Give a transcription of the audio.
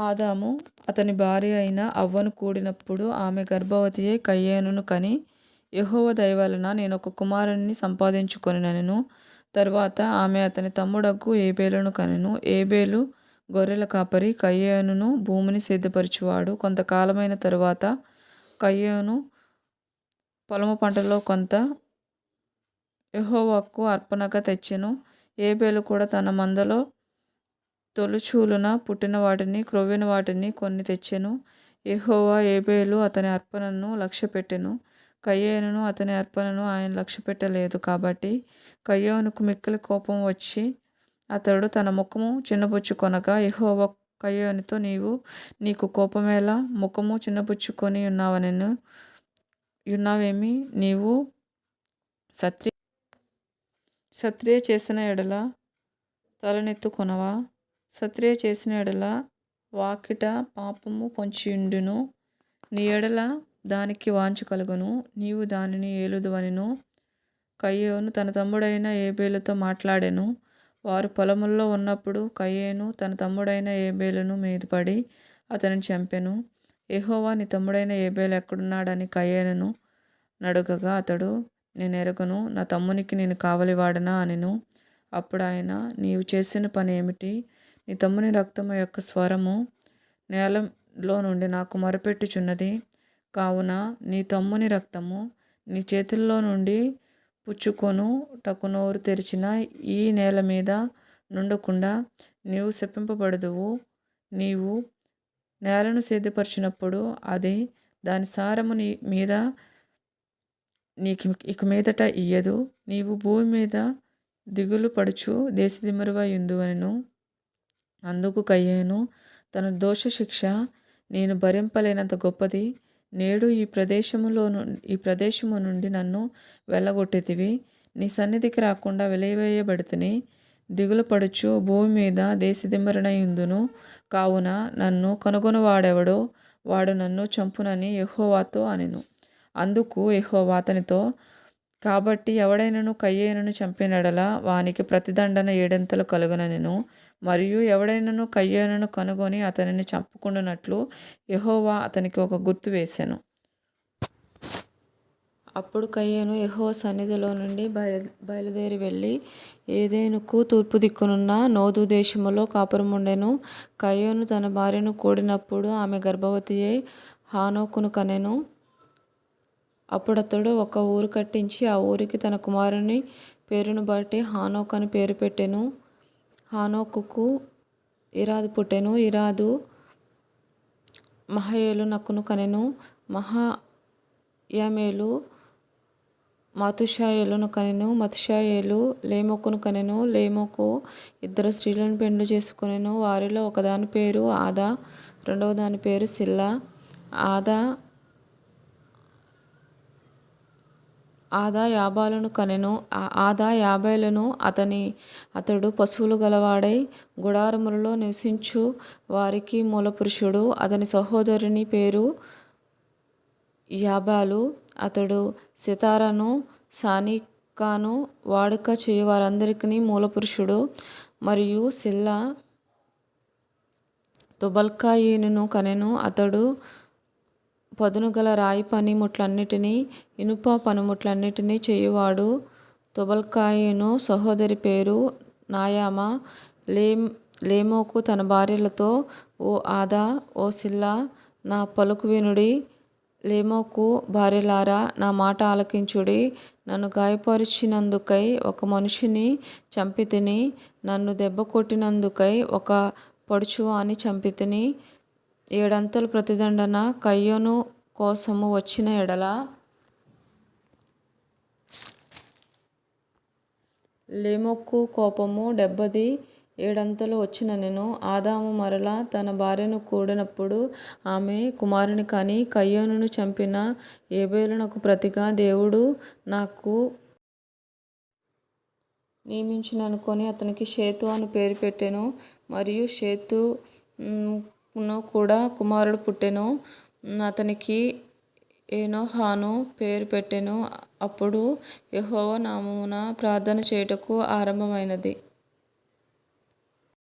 ఆదాము అతని భార్య అయిన అవ్వను కూడినప్పుడు ఆమె గర్భవతియై కయ్యేనును కని యహోవ దయవలన నేనొక సంపాదించుకొని సంపాదించుకొనినెను. తర్వాత ఆమె అతని తమ్ముడకు ఏబేలును కనెను. ఏబేలు గొర్రెల కాపరి కయ్యేనును భూమిని సిద్ధపరిచేవాడు. కొంతకాలమైన తరువాత కయ్యేను పొలము పంటలో కొంత యహోవాకు అర్పణగా తెచ్చెను. ఏబేలు కూడా తన మందలో తొలుచూలున పుట్టిన వాటిని క్రొవ్విన వాటిని కొన్ని తెచ్చెను. యెహోవా ఏబేలు అతని అర్పణను లక్ష్యపెట్టెను. కయీనును అతని అర్పణను ఆయన లక్ష్యపెట్టలేదు కాబట్టి కయ్యోనుకు మిక్కిలి కోపం వచ్చి అతడు తన ముఖము చిన్నపుచ్చుకొనగా యెహోవా కయ్యోనితో నీవు నీకు కోపమేలా ముఖము చిన్నబుచ్చుకొని ఉన్నావనెను. ఉన్నావేమి? నీవు సత్రి సత్రియ చేసిన ఎడల తలనెత్తుకొనవా? సత్రియ చేసిన ఎడల వాకిట పాపము పొంచియుండును. నీ ఎడల దానికి వాంఛ కలుగును. నీవు దానిని ఏలుదువనిను. కయ్యేను తన తమ్ముడైన ఏబేలుతో మాట్లాడెను. వారు పొలముల్లో ఉన్నప్పుడు కయ్యేను తన తమ్ముడైన ఏబేలును మీదపడి అతనిని చంపెను. ఎహోవా నీ తమ్ముడైన ఏబేలు ఎక్కడున్నాడని కయ్యేనను నడుగగా అతడు నేను ఎరగను నా తమ్మునికి నేను కావలివాడనా అనిను. అప్పుడు ఆయన నీవు చేసిన పని ఏమిటి? నీ తమ్ముని రక్తము యొక్క స్వరము నేలలో నుండి నాకు మొరపెట్టుచున్నది. కావున నీ తమ్ముని రక్తము నీ చేతుల్లో నుండి పుచ్చుకొనుటకు నోరు తెరిచిన ఈ నేల మీద నుండకుండా నీవు శప్పింపబడదువు నీవు నేలను సిద్ధపరిచినప్పుడు అది దాని సారము నీ మీద నీకు ఇక మీదట ఇయ్యదు. నీవు భూమి మీద దిగులు పడుచు దేశదిమ్మరివయుందువనెను అందుకు కయ్యేను. తన దోషశిక్ష నేను భరింపలేనంత గొప్పది. నేడు ఈ ప్రదేశములో ఈ ప్రదేశము నుండి నన్ను వెళ్ళగొట్టేతివి. నీ సన్నిధికి రాకుండా వెలివేయబడితిని దిగులు పడుచు భూమి మీద దేశదిమ్మరినయుందును కావున నన్ను కనుగొనవాడెవడో వాడు నన్ను చంపునని ఎహోవాతో అనెను. అందుకు ఎహోవా అతనితో కాబట్టి ఎవడైనను కయ్యేనను చంపిన వానికి ప్రతిదండన ఏడంతలు కలుగుననెను. మరియు ఎవడైనను కయ్యోనను కనుగొని అతనిని చంపకుండునట్లు యహోవా అతనికి ఒక గుర్తు వేశాను అప్పుడు కయీను యహో సన్నిధిలో నుండి బయలు బయలుదేరి వెళ్ళి ఏదేనుకు తూర్పు దిక్కునున్న నోదు దేశములో కాపురముండెను కయ్యోను తన భార్యను కూడినప్పుడు ఆమె గర్భవతియై హానోకును కనెను. అప్పుడతడు ఒక ఊరు కట్టించి ఆ ఊరికి తన కుమారుని పేరును బట్టి హానోక్ అని పేరు పెట్టెను. హానోకుకు ఇరాదు పుట్టెను. ఇరాదు మహయేలు నక్కును కనెను. మహాయమేలు మతుషాయేలును కనెను. మతుషాయేలు లేమోకును కనెను. లేమోకు ఇద్దరు స్త్రీలను పెండ్లి చేసుకొనెను. వారిలో ఒకదాని పేరు ఆదా రెండవ దాని పేరు సిల్లా. ఆదా ఆదా యాభాలను కనెను ఆదా యాభైలను అతని అతడు పశువులు గలవాడై గుడారములలో నివసించు వారికి మూలపురుషుడు. అతని సహోదరుని పేరు యాబాలు. అతడు సితారాను సానికాను వాడుక చేయు వారందరికీ మూలపురుషుడు. మరియు సిల్లా తుబల్కాయిను కనెను. అతడు పదును గల రాయి పనిముట్లన్నిటినీ ఇనుప పనిముట్లన్నిటినీ చేయువాడు తుబల్కాయిను సహోదరి పేరు నాయామా. లేమ్ లేమోకు తన భార్యలతో ఓ ఆదా ఓ సిల్లా నా పలుకు వినుడి లేమోకు భార్యలారా నా మాట ఆలకించుడి. నన్ను గాయపరిచినందుకై ఒక మనిషిని చంపితిని నన్ను దెబ్బ కొట్టినందుకై ఒక పడుచువాని చంపితిని ఏడంతలు ప్రతిదండన కయ్యోను కోసము వచ్చిన ఎడల లేమొక్కు కోపము డెబ్బది ఏడంతలు వచ్చిన నేను ఆదాము మరలా తన భార్యను కూడినప్పుడు ఆమె కుమారుని కానీ కయ్యోనును చంపిన ఏబేలునకు ప్రతిగా దేవుడు నాకు నియమించిననుకొని అతనికి షేతు అని పేరు పెట్టాను మరియు షేతును కూడా కుమారుడు పుట్టెను. అతనికి ఎనోహాను పేరు పెట్టెను. అప్పుడు యెహోవా నామమున ప్రార్థన చేయుటకు ఆరంభమైనది.